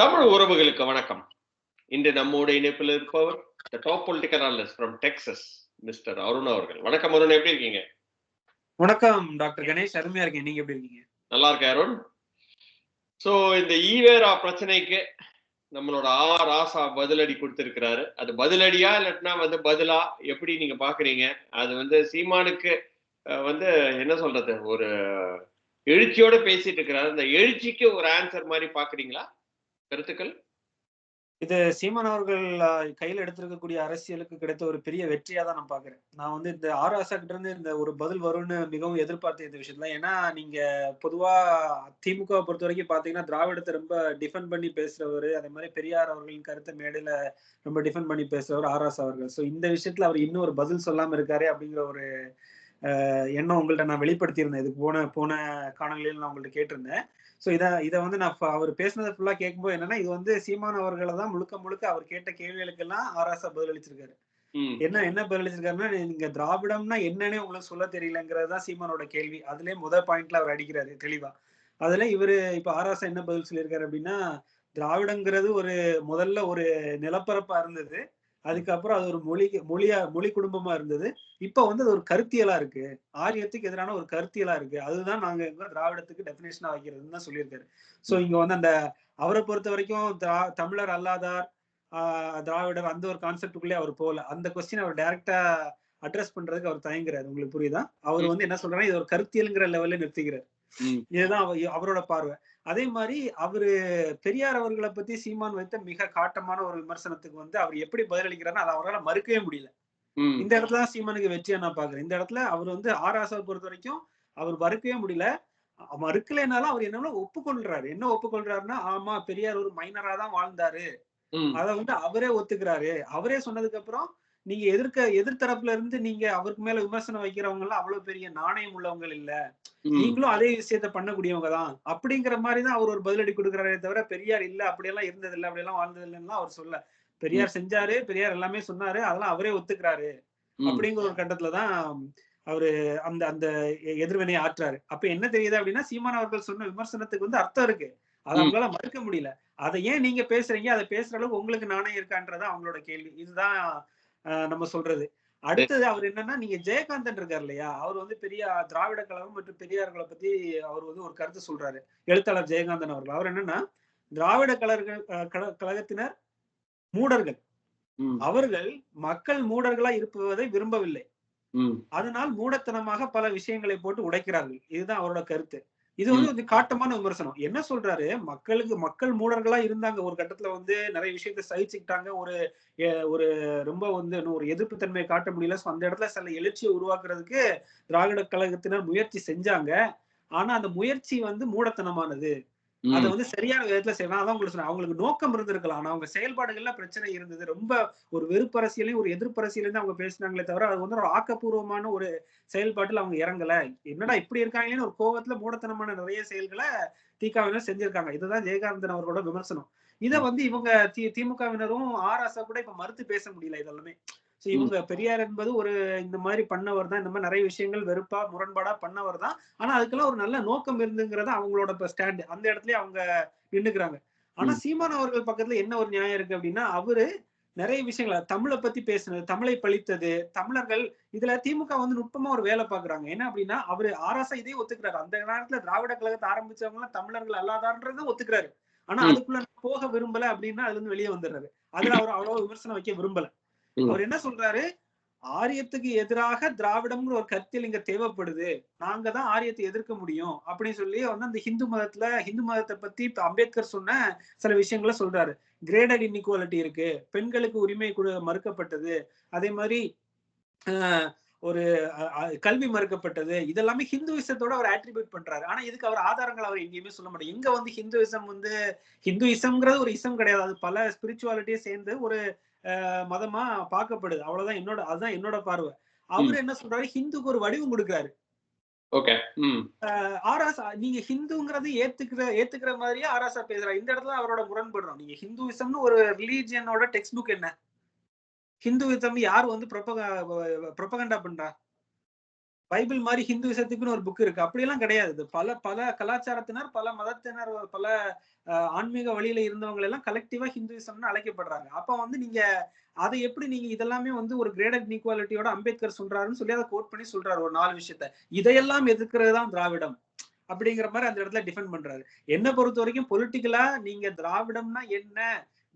தமிழ் உறவுகளுக்கு வணக்கம். இன்று நம்மோட இணைப்பில் இருப்பவர் the top political analyst from Texas mister Arun அவர்கள். வணக்கம் அருண் எப்படி இருக்கீங்க? வணக்கம் டாக்டர் கணேஷ். அருமையா இருக்கேன். நீங்க எப்படி இருக்கீங்க? நல்லா இருக்கேன் அருண். ஸோ இந்த ஈவேரா பிரச்சனைக்கு நம்மளோட ஆ ராசா பதிலடி கொடுத்திருக்கிறாரு. அது பதிலடியா இல்லாட்டினா வந்து பதிலா? எப்படி நீங்க பாக்குறீங்க? அது வந்து சீமானுக்கு வந்து என்ன சொல்றது? ஒரு எழுச்சியோட பேசிட்டு இருக்கிறாரு. அந்த எழுச்சிக்கு ஒரு ஆன்சர் மாதிரி பாக்குறீங்களா? கருத்துக்கள்? இது சீமான் அவர்கள் கையில் எடுத்திருக்கக்கூடிய அரசியலுக்கு கிடைத்த ஒரு பெரிய வெற்றியா தான் நான் பாக்குறேன் நான் வந்து இந்த ஆர் ஆசா கிட்ட இருந்து இந்த ஒரு பதில் வரும்னு மிகவும் எதிர்பார்த்த இந்த விஷயத்துல. ஏன்னா நீங்க பொதுவா திமுக பொறுத்த வரைக்கும் பாத்தீங்கன்னா திராவிடத்தை ரொம்ப டிஃபெண்ட் பண்ணி பேசுறவர் அதே மாதிரி பெரியார் அவர்களின் கருத்தை மேடையில ரொம்ப டிஃபெண்ட் பண்ணி பேசுறவர் ஆர் ஆசா அவர்கள். ஸோ இந்த விஷயத்துல அவர் இன்னும் ஒரு பதில் சொல்லாம இருக்காரு அப்படிங்கிற ஒரு எண்ணம் உங்கள்ட்ட நான் வெளிப்படுத்தியிருந்தேன். இதுக்கு போன போன காணொலியில் நான் உங்கள்ட்ட கேட்டிருந்தேன். ஸோ இதை இதை வந்து நான் அவர் பேசுனதை ஃபுல்லா கேட்கும்போது என்னன்னா இது வந்து சீமான் அவர்களை தான் முழுக்க முழுக்க அவர் கேட்ட கேள்விகளுக்கெல்லாம் ஆராசா பதிலளிச்சிருக்காரு. என்ன என்ன பதிலளிச்சிருக்காருன்னா நீங்க திராவிடம்னா என்னன்னே உங்களுக்கு சொல்ல தெரியலங்கிறது தான் சீமானோட கேள்வி. அதுலயே முதல் பாயிண்ட்ல அவர் அடிக்கிறாரு தெளிவா. அதுல இவரு இப்ப ஆராசா என்ன பதில் சொல்லியிருக்காரு அப்படின்னா திராவிடங்கிறது ஒரு முதல்ல ஒரு நிலப்பரப்பா இருந்தது. அதுக்கப்புறம் அது ஒரு மொழி மொழியா மொழி குடும்பமா இருந்தது. இப்ப வந்து அது ஒரு கருத்தியலா இருக்கு. ஆரியத்துக்கு எதிரான ஒரு கருத்தியலா இருக்கு. அதுதான் நாங்க எங்க திராவிடத்துக்கு டெபினேஷனா வைக்கிறதுன்னு தான் சொல்லியிருக்காரு. சோ இங்க வந்து அந்த அவரை பொறுத்த வரைக்கும் திரா- தமிழர் அல்லாதார் ஆஹ் திராவிடர் அந்த ஒரு கான்செப்டுக்குள்ளே அவர் போகல. அந்த கொஸ்டின் அவர் டைரக்டா அட்ரஸ் பண்றதுக்கு அவர் தயங்குறாரு. உங்களுக்கு புரியுதா? அவர். வந்து என்ன சொல்றாரு இது ஒரு கருத்தியல்ங்கிற லெவல்ல நிறுத்திக்கிறார். இதுதான் அவ- அவரோட பார்வை. அதே மாதிரி அவரு பெரியார் அவர்களை பத்தி சீமான் வைத்த மிக காட்டமான ஒரு விமர்சனத்துக்கு வந்து அவர் எப்படி பதிலளிக்கிறாருன்னு அதை அவரால் மறுக்கவே முடியல. இந்த இடத்துல தான் சீமானுக்கு வெற்றியா நான் பாக்குறேன் இந்த இடத்துல அவர் வந்து ஆர் ஆசாவை பொறுத்த வரைக்கும் அவர் மறுக்கவே முடியல. மறுக்கலைனாலும் அவர் என்ன ஒப்புக்கொள்றாரு. என்ன ஒப்புக்கொள்றாருன்னா ஆமா பெரியார் ஒரு மைனரா தான் வாழ்ந்தாரு. அத வந்து அவரே ஒத்துக்கிறாரு. அவரே சொன்னதுக்கு அப்புறம் நீங்க எதிர்க்க எதிர்த்தரப்புல இருந்து நீங்க அவருக்கு மேல விமர்சனம் வைக்கிறவங்க எல்லாம் அவ்வளவு பெரிய நாணயம் உள்ளவங்க இல்ல. நீங்களும் அதே விஷயத்த பண்ணக்கூடியவங்க தான். அப்படிங்கிற மாதிரி தான் அவர் ஒரு பதிலடி கொடுக்குறாரே தவிர பெரியார் இல்ல அப்படியெல்லாம் இருந்தது இல்ல அப்படியெல்லாம் வாழ்ந்தது இல்லைன்னா அவர் சொல்ல. பெரியார் செஞ்சாரு பெரியார் எல்லாமே சொன்னாரு அதெல்லாம் அவரே ஒத்துக்கிறாரு. அப்படிங்கிற ஒரு கட்டத்துலதான் அவரு அந்த அந்த எதிர்வினையை ஆற்றாரு. அப்ப என்ன தெரியுது அப்படின்னா சீமான் அவர்கள் சொன்ன விமர்சனத்துக்கு வந்து அர்த்தம் இருக்கு. அதை. அவங்களால மறுக்க முடியல. அதை ஏன் நீங்க பேசுறீங்க? அதை பேசுற அளவுக்கு உங்களுக்கு நாணயம் இருக்கான்றது அவங்களோட கேள்வி. இதுதான் நம்ம சொல்றது. அடுத்தது அவர் என்னன்னா நீங்க ஜெயகாந்தன் இருக்கார் இல்லையா? அவர் வந்து பெரிய திராவிட கழகம் மற்றும் பெரியார்களை பத்தி அவர் வந்து ஒரு கருத்து சொல்றாரு. எழுத்தாளர் ஜெயகாந்தன் அவர்கள். அவர் என்னன்னா திராவிட கழக கழ- கழகத்தினர் மூடர்கள். அவர்கள் மக்கள் மூடர்களா இருப்பதை விரும்பவில்லை. அதனால் மூடத்தனமாக பல விஷயங்களை போட்டு உடைக்கிறார்கள். இதுதான் அவரோட கருத்து. இது வந்து ஒரு காட்டமான விமர்சனம். என்ன சொல்றாரு? மக்களுக்கு மக்கள் மூடர்களா இருந்தாங்க. ஒரு கட்டத்துல வந்து நிறைய விஷயத்த சகிச்சுக்கிட்டாங்க. ஒரு ஒரு ரொம்ப வந்து ஒரு எதிர்ப்பு தன்மையை காட்ட முடியல. So அந்த இடத்துல சில எழுச்சியை உருவாக்குறதுக்கு திராவிட கழகத்தினர் முயற்சி செஞ்சாங்க. ஆனா அந்த முயற்சி வந்து மூடத்தனமானது. அதை வந்து சரியான விதத்துல செய்யலாம் அதான் உங்களுக்கு சொன்னேன். அவங்களுக்கு நோக்கம் இருந்திருக்கலாம். ஆனா அவங்க செயல்பாடுகள்ல பிரச்சனை இருந்தது. ரொம்ப ஒரு வெறுப்பரசியலையும் ஒரு எதிர்ப்பரசியலையும் தான் அவங்க பேசினாங்களே தவிர அது வந்து ஒரு ஆக்கப்பூர்வமான ஒரு செயல்பாட்டுல அவங்க இறங்கல. என்னடா இப்படி இருக்காங்களேன்னு ஒரு கோவத்துல மூடத்தனமான நிறைய செயல்களை திகாவினர் செஞ்சிருக்காங்க. இதுதான் ஜெயகாந்தன் அவர்களோட விமர்சனம். இதை வந்து இவங்க தி திமுகவினரும் ஆராசா கூட இப்ப மறுத்து பேச முடியல இதெல்லாமே. சோ இவங்க பெரியார் என்பது ஒரு இந்த மாதிரி பண்ணவர் தான். இந்த மாதிரி நிறைய விஷயங்கள் வெறுப்பா முரண்பாடா பண்ணவர் தான். ஆனா அதுக்கெல்லாம் ஒரு நல்ல நோக்கம் இருந்துங்கிறத அவங்களோட இப்ப ஸ்டாண்ட் அந்த இடத்துலயே அவங்க நின்னுக்கிறாங்க. ஆனா. சீமான் அவர்கள் பக்கத்துல என்ன ஒரு நியாயம் இருக்கு அப்படின்னா அவரு நிறைய விஷயங்கள் தமிழை பத்தி பேசுனது தமிழை பழித்தது தமிழர்கள் இதுல திமுக வந்து நுட்பமா ஒரு வேலை பாக்குறாங்க. என்ன அப்படின்னா அவரு ஆராசா இதே ஒத்துக்கிறாரு. அந்த நேரத்துல திராவிட கழகத்தை ஆரம்பிச்சவங்க எல்லாம் தமிழர்கள் அல்லாதான்றதை ஒத்துக்கிறாரு. ஆனா. அதுக்குள்ள போக விரும்பல அப்படின்னா அதுல இருந்து வெளியே வந்துடுறாரு. அதுல அவர் அவ்வளவு விமர்சனம் வைக்க விரும்பல. அவர் என்ன சொல்றாரு? ஆரியத்துக்கு எதிராக திராவிடம்ங்கிற ஒரு கருத்தில் இங்க தேவைப்படுது. நாங்க தான் ஆரியத்தை எதிர்க்க முடியும். அப்படின்னு சொல்லி வந்து அந்த ஹிந்து மதத்துல ஹிந்து மதத்தை பத்தி இப்ப அம்பேத்கர் சொன்ன சில விஷயங்களை சொல்றாரு. கிரேடட் இன்இக்வாலிட்டி இருக்கு. பெண்களுக்கு உரிமை மறுக்கப்பட்டது. அதே மாதிரி ஆஹ், ஒரு கல்வி மறுக்கப்பட்டது. இதெல்லாமே ஹிந்துவிசத்தோட அவர் ஆட்ரிபியூட் பண்றாரு. ஆனா இதுக்கு அவர் ஆதாரங்கள் அவர் எங்கேயுமே சொல்ல மாட்டார். எங்க வந்து ஹிந்துவிசம் வந்து ஹிந்துவிசம்ங்கிறது ஒரு இசம் கிடையாது. அது பல ஸ்பிரிச்சுவாலிட்டியே சேர்ந்து ஒரு மதமா பார்க்கப்படுது. அவ்வளவுதான் என்னோட அதுதான் என்னோட பார்வை. அவர் என்ன சொல்றாரு? ஹிந்துக்கு ஒரு வடிவம் கொடுக்குறாரு. ஆராசா நீங்க ஹிந்துங்கிறது ஏத்துக்கிற ஏத்துக்கிற மாதிரியே ஆராசா பேசுறா இந்த இடத்துல அவரோட முரண்படுறோம். நீங்க ஹிந்துவிசம்னு ஒரு ரிலீஜியனோட டெக்ஸ்ட் புக் என்ன? ஹிந்துவிசம் யார் வந்து ப்ரொபகண்டா பண்றா பைபிள் மாதிரி ஹிந்துவிசத்துக்குன்னு ஒரு புக் இருக்கு. அப்படியெல்லாம் கிடையாது. பல பல கலாச்சாரத்தினர் பல மதத்தினர் பல ஆன்மீக வழியில இருந்தவங்க எல்லாம் கலெக்டிவா ஹிந்துவிசம்னு அழைக்கப்படுறாங்க. அப்ப வந்து நீங்க அதை எப்படி நீங்க இதெல்லாமே வந்து ஒரு கிரேடட் ஈக்குவாலிட்டியோட அம்பேத்கர் சொல்றாருன்னு சொல்லி அதை கோட் பண்ணி சொல்றாரு ஒரு நாலு விஷயத்த. இதையெல்லாம் எதிர்க்கிறது தான் திராவிடம் அப்படிங்கிற மாதிரி அந்த இடத்துல டிஃபெண்ட் பண்றாரு. என்ன பொறுத்த வரைக்கும் பொலிட்டிக்கலா நீங்க திராவிடம்னா என்ன?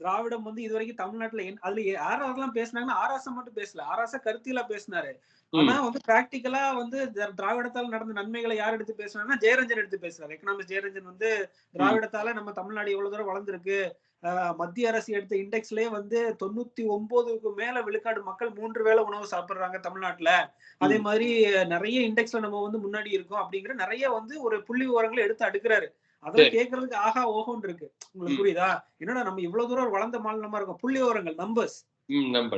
திராவிடம் வந்து இது வரைக்கும் தமிழ்நாட்டுல அதுல யார் யாரெல்லாம் பேசினாங்கன்னா ஆராசம் மட்டும் பேசல. ஆராச கருத்தியலா பேசினாரு. ஆனா வந்து பிராக்டிக்கலா வந்து திரா- திராவிடத்தால் நடந்த நன்மைகளை யார் எடுத்து பேசுனாங்கன்னா ஜெயரஞ்சன் எடுத்து பேசுறாரு. எக்கனாமிக்ஸ் ஜெயரஞ்சன் வந்து திராவிடத்தால நம்ம தமிழ்நாடு எவ்வளவு தூரம் வளர்ந்துருக்கு? மத்திய அரசு எடுத்த இண்டெக்ஸ்லயே வந்து தொண்ணூத்தி ஒன்பதுக்கு மேல விழுக்காடு மக்கள் மூன்று வேளை உணவு சாப்பிடுறாங்க தமிழ்நாட்டுல. அதே மாதிரி நிறைய இண்டெக்ஸ்ல நம்ம வந்து முன்னாடி இருக்கோம் அப்படிங்கிற நிறைய வந்து ஒரு புள்ளி விவரங்களை எடுத்து அடுக்குறாரு. அதெல்லாம். கேட்கறதுக்கு ஆஹா ஓஹோன்னு இருக்கு. உங்களுக்கு. புரியுதா? என்னடா நம்ம இவ்வளவு தூரம் வளர்ந்த மாநிலமா இருக்கோம்? புள்ளி விவரங்கள் நம்பர்ஸ்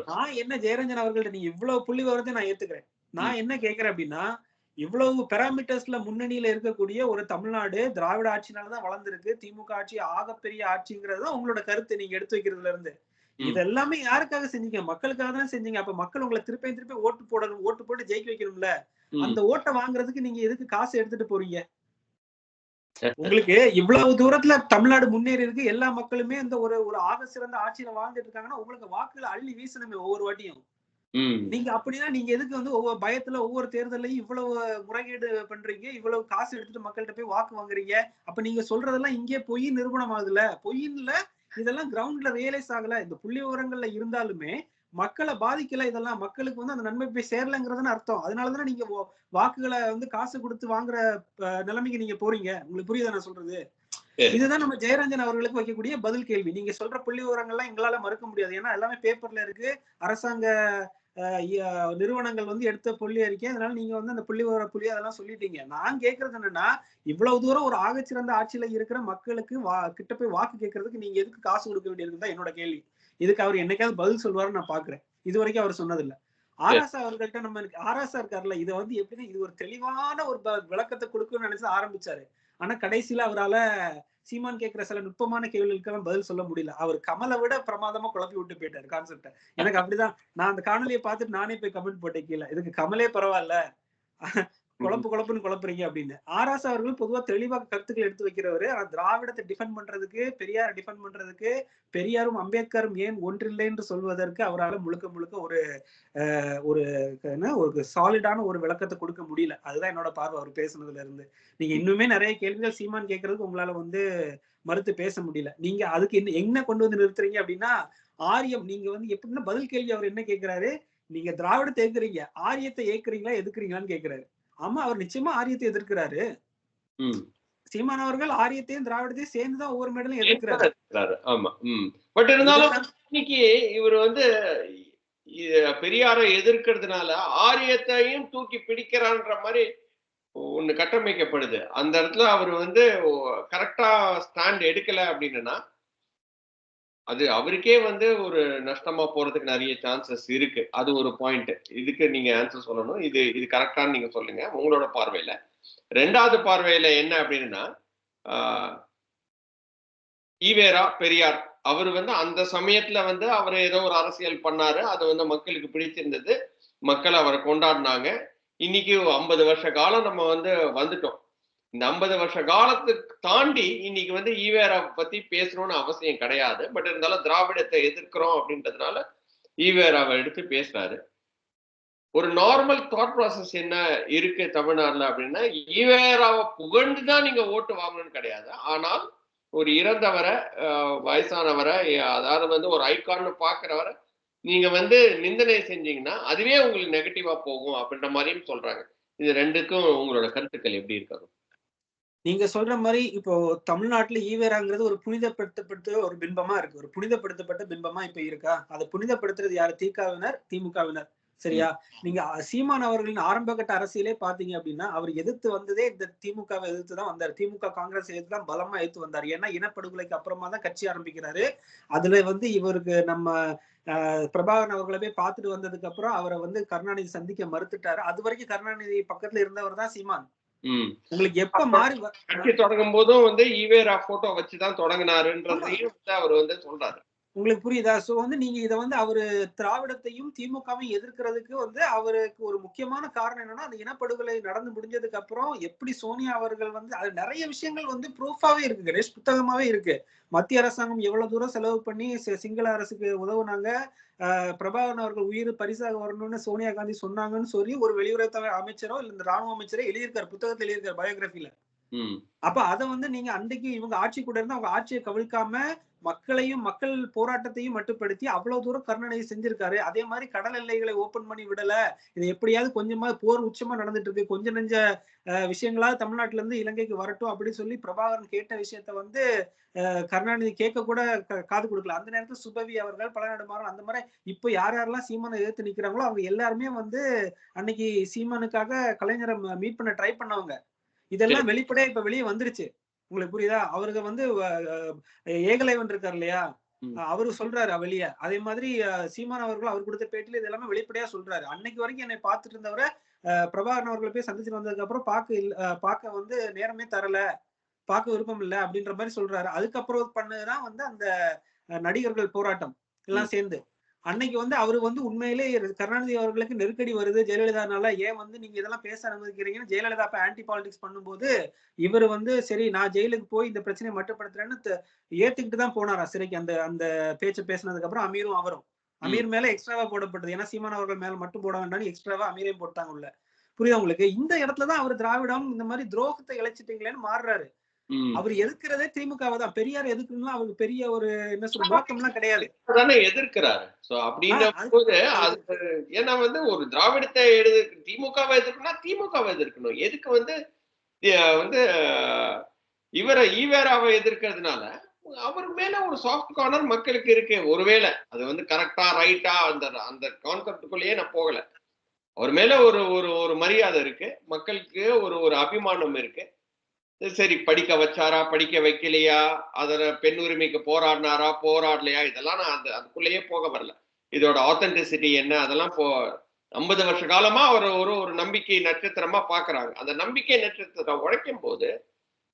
நான் என்ன ஜெயரஞ்சன் அவர்கள்ட்ட நீங்க இவ்வளவு புள்ளி விவரத்தை நான் ஏத்துக்கிறேன். நான் என்ன கேக்குறேன் அப்படின்னா இவ்வளவு பெராமீட்டர்ஸ்ல முன்னணியில இருக்கக்கூடிய ஒரு தமிழ்நாடு திராவிட ஆட்சினாலதான் வளர்ந்திருக்கு. திமுக ஆட்சி ஆகப்பெரிய ஆட்சிங்கிறது உங்களோட கருத்து நீங்க எடுத்து வைக்கிறதுல இருந்து. ம். இது எல்லாமே யாருக்காக செஞ்சீங்க? மக்களுக்காக தான் செஞ்சீங்க. அப்ப மக்கள் உங்களை திருப்பி திருப்பி ஓட்டு போடணும் ஓட்டு போட்டு ஜெயிக்க வைக்கணும்ல. அந்த ஓட்டை வாங்குறதுக்கு நீங்க எதுக்கு காசு எடுத்துட்டு போறீங்க? உங்களுக்கு இவ்வளவு தூரத்துல தமிழ்நாடு முன்னேறி இருக்கு. எல்லா மக்களுமே இந்த ஒரு ஒரு ஆக சிறந்த ஆட்சியில வாழ்ந்துட்டு இருக்காங்கன்னா உங்களுக்கு வாக்குகளை அள்ளி வீசணுமே ஒவ்வொரு வாட்டியும். நீங்க அப்படின்னா நீங்க எதுக்கு வந்து ஒவ்வொரு பயத்துல ஒவ்வொரு தேர்தலையும் இவ்வளவு முறைகேடு பண்றீங்க? இவ்வளவு காசு எடுத்துட்டு மக்கள்கிட்ட போய் வாக்கு வாங்குறீங்க. அப்ப நீங்க சொல்றதெல்லாம் இங்கே பொய் நிரூபணம் ஆகுதுல பொய்யின்ல இதெல்லாம் கிரவுண்ட்ல ரியலைஸ் ஆகல. இந்த புள்ளி விவரங்கள்ல இருந்தாலுமே மக்களை பாதிக்கல இதெல்லாம் மக்களுக்கு வந்து அந்த நன்மை போய் சேரலங்கிறதுன்னு அர்த்தம். அதனாலதானே நீங்க வாக்குகளை வந்து காசு கொடுத்து வாங்குற நிலைமைக்கு நீங்க போறீங்க. உங்களுக்கு புரியுதா நான் சொல்றது. இதுதான் நம்ம ஜெயரஞ்சன் அவர்களுக்கு வைக்கக்கூடிய பதில் கேள்வி. நீங்க சொல்ற புள்ளி விவரங்கள்லாம் எங்களால மறுக்க முடியாது. ஏன்னா எல்லாமே பேப்பர்ல இருக்கு. அரசாங்க நிறுவனங்கள் வந்து எடுத்த புள்ளி அறிக்கை. அதனால நீங்க வந்து அந்த புள்ளி விவர புள்ளி அதெல்லாம் சொல்லிட்டீங்க. நான் கேக்குறது என்னன்னா இவ்வளவு தூரம் ஒரு ஆகச்சிறந்த ஆட்சியில இருக்கிற மக்களுக்கு வா கிட்ட போய் வாக்கு கேட்கறதுக்கு நீங்க எதுக்கு காசு கொடுக்க வேண்டியிருக்குதான் என்னோட கேள்வி. இதுக்கு அவர் என்னைக்காவது பதில் சொல்வாருன்னு நான் பாக்குறேன். இது வரைக்கும் அவர் சொன்னதில்ல. ஆராசா அவர்கள்ட்ட நம்ம ஆராசா இருக்காருல்ல இதை வந்து எப்படின்னா இது ஒரு தெளிவான ஒரு விளக்கத்தை கொடுக்கணும்னு நினைச்சு ஆரம்பிச்சாரு. ஆனா கடைசியில அவரால சீமான் கேட்கிற சில நுட்பமான கேள்விகளுக்கெல்லாம் பதில் சொல்ல முடியல. அவர் கமலை விட பிரமாதமா குழப்பி விட்டு போயிட்டாரு கான்செப்ட எனக்கு அப்படிதான். நான் அந்த காணொலியை பார்த்துட்டு நானே போய் கமெண்ட் போட்டேன் கீழே. இதுக்கு கமலே பரவாயில்ல. குழப்பு குழப்புன்னு குழப்புறீங்க அப்படின்னு. ஆராசா அவர்கள் பொதுவா தெளிவா கருத்துக்கள் எடுத்து வைக்கிறவரு. ஆனா திராவிடத்தை டிஃபெண்ட் பண்றதுக்கு பெரியார் டிஃபெண்ட் பண்றதுக்கு பெரியாரும் அம்பேத்கரும் ஏன் ஒன்றில்லை என்று சொல்வதற்கு அவரால் முழுக்க முழுக்க ஒரு ஒரு என்ன ஒரு சாலிடான ஒரு விளக்கத்தை கொடுக்க முடியல. அதுதான் என்னோட பார்வை. அவர் பேசுனதுல இருந்து. நீங்க இன்னுமே நிறைய கேள்விகள் சீமான் கேட்கறதுக்கு உங்களால வந்து மறுத்து பேச முடியல. நீங்க அதுக்கு என்ன என்ன கொண்டு வந்து நிறுத்துறீங்க அப்படின்னா ஆரியம் நீங்க வந்து எப்படின்னா பதில் கேள்வி அவர் என்ன கேட்கிறாரு நீங்க திராவிடத்தை ஏற்கிறீங்க ஆரியத்தை ஏற்கிறீங்களா எதுக்குறீங்களான்னு கேட்கிறாரு ஆமா அவர் நிச்சயமா ஆரியத்தை எதிர்க்கிறாரு. சீமான் அவர்கள் ஆரியத்தையும் திராவிடத்தையும் சேர்ந்துதான் ஒவ்வொரு மேடலும் எதிர்க்கிறாரு. ஆமா ம். பட் இருந்தாலும் இன்னைக்கு இவர் வந்து பெரியாரை எதிர்க்கிறதுனால ஆரியத்தையும் தூக்கி பிடிக்கிறான்ற மாதிரி ஒண்ணு கட்டமைக்கப்படுது. அந்த இடத்துல அவர் வந்து கரெக்டா ஸ்டாண்ட் எடுக்கல அப்படின்னா அது அவருக்கே வந்து ஒரு நஷ்டமா போறதுக்கு நிறைய சான்சஸ் இருக்கு. அது ஒரு பாயிண்ட் இதுக்கு நீங்க ஆன்சர் சொல்லணும். இது இது கரெக்டான்னு நீங்க சொல்லுங்க. உங்களோட பார்வையில. ரெண்டாவது பார்வையில என்ன அப்படின்னா ஈவேரா பெரியார். அவர் வந்து அந்த சமயத்துல வந்து அவர் ஏதோ ஒரு அரசியல் பண்ணாரு. அது வந்து மக்களுக்கு பிடிச்சிருந்தது. மக்கள் அவரை கொண்டாடினாங்க. இன்னைக்கு ஐம்பது வருஷ காலம் நம்ம வந்து வந்துட்டோம். இந்த ஐம்பது வருஷ காலத்துக்கு தாண்டி இன்னைக்கு வந்து ஈவேரா பத்தி பேசணும்னு அவசியம் கிடையாது. பட் இருந்தாலும் திராவிடத்தை எதிர்க்கிறோம் அப்படின்றதுனால ஈவேராவை எடுத்து பேசுறாரு. ஒரு நார்மல் தாட் ப்ராசஸ் என்ன இருக்கு தமிழ்நாடுல அப்படின்னா ஈவேராவை புகழ்ந்து தான் நீங்க ஓட்டு வாங்கணும்னு கிடையாது. ஆனால் ஒரு இறந்தவரை வயசானவரை அதாவது வந்து ஒரு ஐகான்னு பாக்குறவரை நீங்க வந்து நிந்தனை செஞ்சீங்கன்னா அதுவே உங்களுக்கு நெகட்டிவா போகும் அப்படின்ற மாதிரியும் சொல்றாங்க. இது ரெண்டுக்கும் உங்களோட கருத்துக்கள் எப்படி இருக்கணும் நீங்க சொல்ற மாதிரி இப்போ தமிழ்நாட்டுல ஈவேராங்கிறது ஒரு புனிதப்படுத்தப்பட்ட ஒரு பிம்பமா இருக்கு. ஒரு புனிதப்படுத்தப்பட்ட பிம்பமா இப்ப இருக்கா? அதை புனிதப்படுத்துறது யாரு? திகாவினர் திமுகவினர். சரியா? நீங்க சீமான் அவர்களின் ஆரம்பகட்ட அரசியலே பாத்தீங்க அப்படின்னா அவர் எதிர்த்து வந்ததே இந்த திமுகவை எதிர்த்து தான் வந்தார். திமுக காங்கிரஸ் எதிர்த்து தான் பலமா எதிர்த்து வந்தார். ஏன்னா இனப்படுகொலைக்கு அப்புறமா தான் கட்சி ஆரம்பிக்கிறாரு. அதுல வந்து இவருக்கு நம்ம அஹ், பிரபாகரன் அவர்களை போய் பார்த்துட்டு வந்ததுக்கு அப்புறம் அவரை வந்து கருணாநிதி சந்திக்க மறுத்துட்டாரு. அது வரைக்கும் கருணாநிதி பக்கத்துல இருந்தவர் தான் சீமான். உங்களுக்கு எப்ப மாறி கட்சி தொடங்கும் போதும் வந்து ஈவேரா போட்டோ வச்சுதான் தொடங்கினாருன்றதையும் வந்து அவர் வந்து சொல்றாரு. உங்களுக்கு புரியுதா? சோ வந்து நீங்க இத வந்து அவரு திராவிடத்தையும் திமுகவையும் எதிர்க்கிறதுக்கு வந்து அவருக்கு ஒரு முக்கியமான காரணம் என்னன்னா அந்த இனப்படுகொலை நடந்து முடிஞ்சதுக்கு அப்புறம் எப்படி சோனியா அவர்கள் வந்து அது நிறைய விஷயங்கள் வந்து ப்ரூஃபாவே இருக்கு கணேஷ் புத்தகமாவே இருக்கு. மத்திய அரசாங்கம் எவ்வளவு தூரம் செலவு பண்ணி சிங்கள அரசுக்கு உதவுனாங்க பிரபாகரன் அவர்கள் உயிர் பரிசாக வரணும்னு சோனியா காந்தி சொன்னாங்கன்னு சொல்லி ஒரு வெளியுறவுத்துறை அமைச்சரோ இல்ல இந்த ராணுவ அமைச்சரோ எழுதியிருக்காரு புத்தகத்துல எழுதியிருக்காரு பயோகிராஃபில அப்ப அத வந்து நீங்க அன்றைக்கு இவங்க ஆட்சி கூட இருந்து அவங்க ஆட்சியை கவிழ்க்காம மக்களையும் மக்கள் போராட்டத்தையும் மட்டுப்படுத்தி அவ்வளவு தூரம் கருணாநிதி செஞ்சிருக்காரு. அதே மாதிரி கடல் எல்லைகளை ஓபன் பண்ணி விடல. இது எப்படியாவது கொஞ்சமா போர் உச்சமா நடந்துட்டு இருக்கு. கொஞ்ச நெஞ்ச அஹ், விஷயங்களாவது தமிழ்நாட்டுல இருந்து இலங்கைக்கு வரட்டும் அப்படின்னு சொல்லி பிரபாகரன் கேட்ட விஷயத்த வந்து கருணாநிதி கேட்க கூட காது கொடுக்கல. அந்த நேரத்துல சுபவி அவர்கள் பழநடுமாறன் அந்த மாதிரி இப்போ யார் யாரெல்லாம் சீமானை எதிர்த்து நிக்கிறாங்களோ அவங்க எல்லாருமே வந்து அன்னைக்கு சீமானுக்காக கலைஞரை மீட் பண்ண ட்ரை பண்ணவங்க. இதெல்லாம் வெளிப்படையா இப்ப வெளியே வந்துருச்சு. உங்களுக்கு புரியுதா? அவருக்கு வந்து ஏகலைவன் இருக்கார் இல்லையா. அவரு சொல்றாரு வெளிய. அதே மாதிரி சீமான் அவர்கள் அவர் கொடுத்த பேட்டில இது எல்லாமே வெளிப்படையா சொல்றாரு. அன்னைக்கு வரைக்கும் என்னை பார்த்துட்டு இருந்தவரை பிரபாகரன் அவர்களை போய் சந்திச்சுட்டு வந்ததுக்கு அப்புறம் பார்க்க இல்ல அஹ், பார்க்க வந்து நேரமே தரல. பார்க்க விருப்பம் இல்ல அப்படின்ற மாதிரி சொல்றாரு. அதுக்கப்புறம் பண்ணதுதான் வந்து அந்த நடிகர்கள் போராட்டம். எல்லாம் சேர்ந்து. அன்னைக்கு வந்து அவரு வந்து உண்மையிலே கருணாநிதி அவர்களுக்கு நெருக்கடி வருது ஜெயலலிதானால. ஏன் வந்து நீங்க இதெல்லாம் பேச அனுமதிக்கிறீங்கன்னு ஜெயலலிதா அப்ப ஆன்டி பாலிடிக்ஸ் பண்ணும்போது இவர் வந்து சரி நான் ஜெயிலுக்கு போய் இந்த பிரச்சனையை மட்டுப்படுத்துறேன்னு ஏத்துக்கிட்டு தான் போனாராம் சிறைக்கு அந்த அந்த பேச்சு பேசினதுக்கு அப்புறம் அமீரும் அவரும். அமீர் மேல எக்ஸ்ட்ராவா போடப்பட்டது. ஏன்னா சீமான் அவர்கள் மேல மட்டும் போட வேண்டாம்னு எக்ஸ்ட்ராவா அமீரையும் போட்டாங்க உள்ள. புரியுதா உங்களுக்கு? இந்த இடத்துலதான் அவர் திராவிடம் இந்த மாதிரி துரோகத்தை இழைச்சிட்டீங்களேன்னு மாறுறாரு. அவர் எதிர்க்கிறதே திமுகவை தான். பெரியார் எதுக்குன்னா அவருக்கு பெரிய ஒரு என்ன சொல்ற நோக்கம்லாம் கிடையாது. தானே எதிர்க்கிறாரு. சோ அப்படின்ற போது அது ஏன்னா வந்து ஒரு திராவிடத்தை எழுது திமுகவை எதிர்க்கணும்னா திமுகவை எதிர்க்கணும். எதுக்கு வந்து வந்து இவரை ஈவேராவை எதிர்க்கிறதுனால அவர் மேல ஒரு சாஃப்ட் கார்னர் மக்களுக்கு இருக்கு. ஒருவேளை அது வந்து கரெக்டா ரைட்டா அந்த அந்த கான்செப்டுக்குள்ளேயே நான் போகல. அவர் மேல ஒரு ஒரு ஒரு மரியாதை இருக்கு. மக்களுக்கு ஒரு ஒரு அபிமானம் இருக்கு. சரி படிக்க வச்சாரா படிக்க வைக்கலையா? அதில் பெண் உரிமைக்கு போராடினாரா போராடலையா? இதெல்லாம் நான் அந்த அதுக்குள்ளேயே போக வரல. இதோட ஆத்தென்டிசிட்டி என்ன? அதெல்லாம் போ ஐம்பது வருஷ காலமா அவர் ஒரு ஒரு நம்பிக்கை நட்சத்திரமா பாக்குறாங்க. அந்த நம்பிக்கை நட்சத்திரத்தை உழைக்கும் போது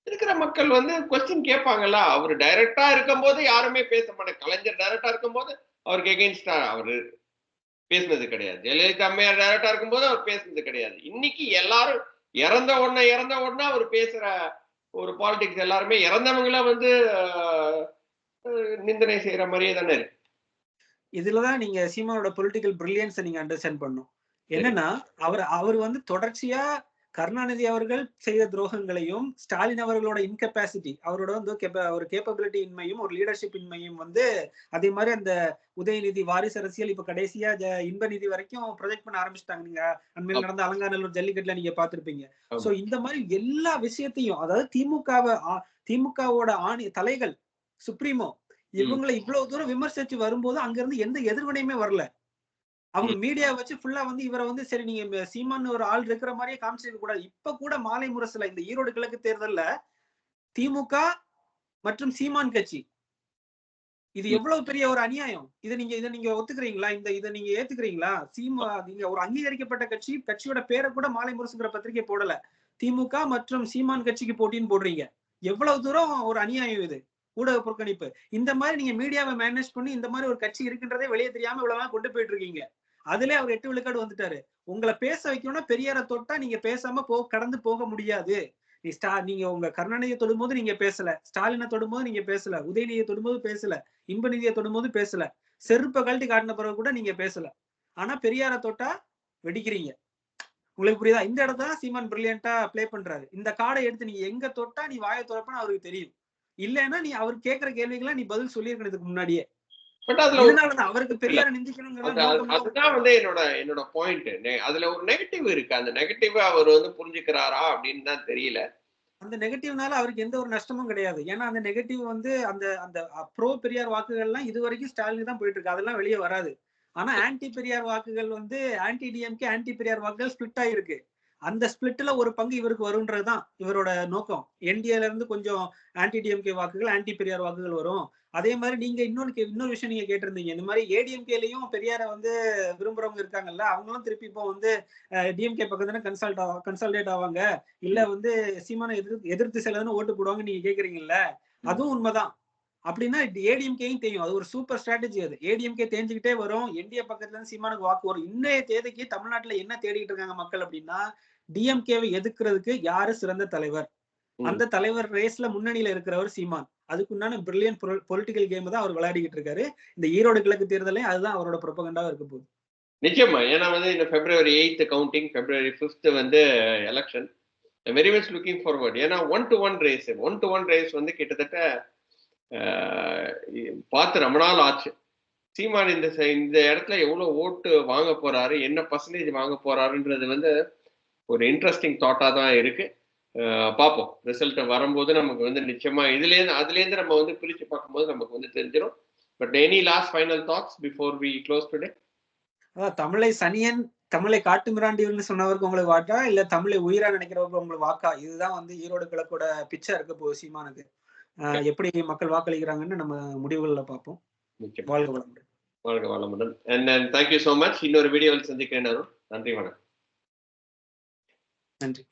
இருக்கிற மக்கள் வந்து கொஸ்டின் கேட்பாங்கல்ல. அவர் டைரக்டா இருக்கும்போது யாருமே பேச மாட்டாங்க. கலைஞர் டைரக்டா இருக்கும்போது அவருக்கு எகெயின்ஸ்டா அவர் பேசினது கிடையாது. ஜெயலலிதா அம்மையார் டைரக்டா இருக்கும்போது அவர் பேசினது கிடையாது. இன்னைக்கு எல்லாரும் இறந்த உடனே இறந்த உடனே அவர் பேசுற ஒரு பாலிடிக்ஸ் எல்லாருமே இறந்தவங்கள வந்து நிந்தனை செய்யற மாதிரியே தானே இருக்கு. இதுலதான் நீங்க சீமானோட பொலிட்டிக்கல் பிரில்லியன்ஸை நீங்க அண்டர்ஸ்டாண்ட் பண்ணும் என்னன்னா அவர் அவர் வந்து தொடர்ச்சியா கருணாநிதி அவர்கள் செய்த துரோகங்களையும் ஸ்டாலின் அவர்களோட இன்கெப்பாசிட்டி அவரோட வந்து ஒரு கேப்பபிலிட்டி இன்மையும் ஒரு லீடர்ஷிப் இன்மையும் வந்து அதே மாதிரி அந்த உதயநிதி வாரிசு அரசியல் இப்ப கடைசியா இன்ப நிதி வரைக்கும் ப்ரொஜெக்ட் பண்ண ஆரம்பிச்சிட்டாங்க. நீங்க அண்மையில் நடந்த அலங்காநல்லூர் ஜல்லிக்கட்டுல நீங்க பார்த்திருப்பீங்க. ஆமா. சோ இந்த மாதிரி எல்லா விஷயத்தையும் அதாவது திமுகவை திமுகவோட ஆணி தலைகள் சுப்ரீமோ இவங்களை இவ்வளவு தூரம் விமர்சிச்சு வரும்போது அங்க இருந்து எந்த எதிர்வினையுமே வரல. அவங்க மீடியா வச்சு ஃபுல்லா வந்து இவரை வந்து சரி நீங்க சீமான் ஒரு ஆள் இருக்கிற மாதிரியே காமிச்சிருக்க கூடாது. இப்ப கூட மாலை முரசுல இந்த ஈரோடு கிழக்கு தேர்தல்ல திமுக மற்றும் சீமான் கட்சி. இது. எவ்வளவு பெரிய ஒரு அநியாயம்? இதை நீங்க இதை நீங்க ஒத்துக்கிறீங்களா? இந்த இதை நீங்க ஏத்துக்கிறீங்களா? சீமா நீங்க ஒரு அங்கீகரிக்கப்பட்ட கட்சி கட்சியோட பேரை கூட மாலை முரசுங்கிற பத்திரிகை போடல. திமுக மற்றும் சீமான் கட்சிக்கு போட்டின்னு போடுறீங்க. எவ்வளவு தூரம் ஒரு அநியாயம் இது? ஊடக புறக்கணிப்பு. இந்த மாதிரி நீங்க மீடியாவை மேனேஜ் பண்ணி இந்த மாதிரி ஒரு கட்சி இருக்குன்றதே வெளியே தெரியாம இவ்வளவு கொண்டு போயிட்டு இருக்கீங்க. அதுலயே அவர் எட்டு விழுக்காடு வந்துட்டாரு. உங்களை பேச வைக்கணும்னா பெரியாரை தொட்டா நீங்க பேசாம போ கடந்து போக முடியாது. நீ ஸ்டா நீங்க உங்க கருணாநிதியை தொடும்போது நீங்க பேசல. ஸ்டாலினை தொடும்போது நீங்க பேசல. உதயநிதியை தொடும்போது பேசல. இன்பநிதியை தொடும்போது பேசல. செருப்பை கழட்டி காட்டின பிறகு கூட நீங்க பேசல. ஆனா பெரியாரை தொட்டா வெடிக்கிறீங்க. உங்களுக்கு புரியுதா? இந்த இடத்துல சீமான் பிரில்லியண்டா ப்ளே பண்றாரு. இந்த கார்டை எடுத்து நீ எங்க தொட்டா நீ வாயை துறப்பன்னு அவருக்கு தெரியும். இல்லைன்னா நீ அவர் கேட்கிற கேள்விக்கெல்லாம் நீ பதில் சொல்லியிருக்கணும் இதுக்கு முன்னாடியே. பட் அதுல அவருக்கு நோக்கம் அதுதான் வந்து என்னோட என்னோட பாயிண்ட் அதுல ஒரு நெகட்டிவ் இருக்கு. அந்த நெகட்டிவ் அவர் வந்து புரிஞ்சுக்கிறாரா அப்படின்னு தான் தெரியல. அந்த நெகட்டிவ்னால அவருக்கு எந்த ஒரு நஷ்டமும் கிடையாது. ஏன்னா அந்த நெகட்டிவ் வந்து அந்த அந்த ப்ரோ பெரியார் வாக்குகள்லாம் இது வரைக்கும் ஸ்டாலின் தான் போயிட்டு இருக்கு. அதெல்லாம் வெளியே வராது. ஆனா ஆன்டி பெரியார் வாக்குகள் வந்து ஆன்டி டிஎம்கே ஆன்டி பெரியார் வாக்குகள் ஸ்பிளிட் ஆயிருக்கு. அந்த ஸ்பிளிட்ல ஒரு பங்கு இவருக்கு வரும்ன்றதுதான் இவரோட நோக்கம். என்டிஏல இருந்து கொஞ்சம் ஆன்டி டிஎம்கே வாக்குகள் ஆன்டி பெரியார் வாக்குகள் வரும். அதே மாதிரி நீங்க இன்னொன்னு கே- இன்னொரு விஷயம் நீங்க கேட்டிருந்தீங்க. இந்த மாதிரி ஏடிஎம்கேலயும் பெரியார வந்து விரும்புறவங்க இருக்காங்கல்ல அவங்களும் திருப்பி இப்போ வந்து டிஎம்கே பக்கத்துல கன்சல்ட் கன்சல்டேட் ஆவாங்க. இல்ல வந்து சீமானை எதிர்த்து எதிர்த்து செல்லதுன்னு ஓட்டு போடுவாங்க நீங்க கேக்குறீங்கல்ல அதுவும் உண்மைதான். அப்படின்னா ஏடிஎம்கேயும் தெரியும். அது ஒரு சூப்பர் ஸ்ட்ராட்டஜி அது. ஏடிஎம்கே தெரிஞ்சுக்கிட்டே வரும். என்டிஏ பக்கத்துல இருந்து சீமானுக்கு வாக்கு வரும். இன்னைய தேதிக்கு தமிழ்நாட்டுல என்ன தேடிட்டு இருக்காங்க மக்கள் அப்படின்னா டிஎம்கேவை எதிர்க்கிறதுக்கு யாரு சிறந்த தலைவர். அந்த தலைவர் ரேஸ்ல முன்னணியில இருக்கிறவர் சீமான். அதுக்குண்டான பிரில்லியன் பொலிட்டிக்கல் கேம் தான் அவர் விளையாடிக்கிட்டு இருக்காரு. இந்த ஈரோடு கிழக்கு தேர்தலையும் அதுதான் அவரோட ப்ரொபகண்டாவா இருக்க போகுது. நிச்சயமா. ஏன்னா வந்து இந்த February eight counting February fifth வந்து election very much looking forward ஏன்னா one to one race one to one race வந்து கிட்டத்தட்ட பார்த்து ரொம்ப நாள் ஆச்சு. சீமான் இந்த இந்த இடத்துல எவ்வளவு ஓட்டு வாங்க போறாரு என்ன பர்சன்டேஜ் வாங்க போறாருன்றது வந்து ஒரு இன்ட்ரெஸ்டிங் தாட்டா தான் இருக்கு. ஆஹ், பார்ப்போம். ரிசல்ட் வரும்போது நமக்கு வந்து நிச்சயமா இதுல இருந்து அதுல இருந்து நம்ம வந்து பிரிச்சு பார்க்கும்போது நமக்கு வந்து தெரிஞ்சிடும் but any last final thoughts before we close today அதான் தமிழை சனியன் தமிழை காட்டுமிராண்டியல்னு சொன்னவருக்கு உங்களுக்கு வாக்கா? இல்ல தமிழை உயிரா நினைக்கிறவருக்கு உங்களுக்கு வாக்கா? இதுதான் வந்து ஈரோடு கிழக்கோட பிச்சை இருக்க ஆஹ் எப்படி மக்கள் வாக்களிக்கிறாங்கன்னு நம்ம முடிவுகள்ல பார்ப்போம். வாழ்க வளமுடன். வாழ்க வளமுடன். அண்ட் தேங்க்யூ ஸோ மச் இன்னொரு வீடியோவில் சந்திக்கிறேன். நன்றி வணக்கம். நன்றி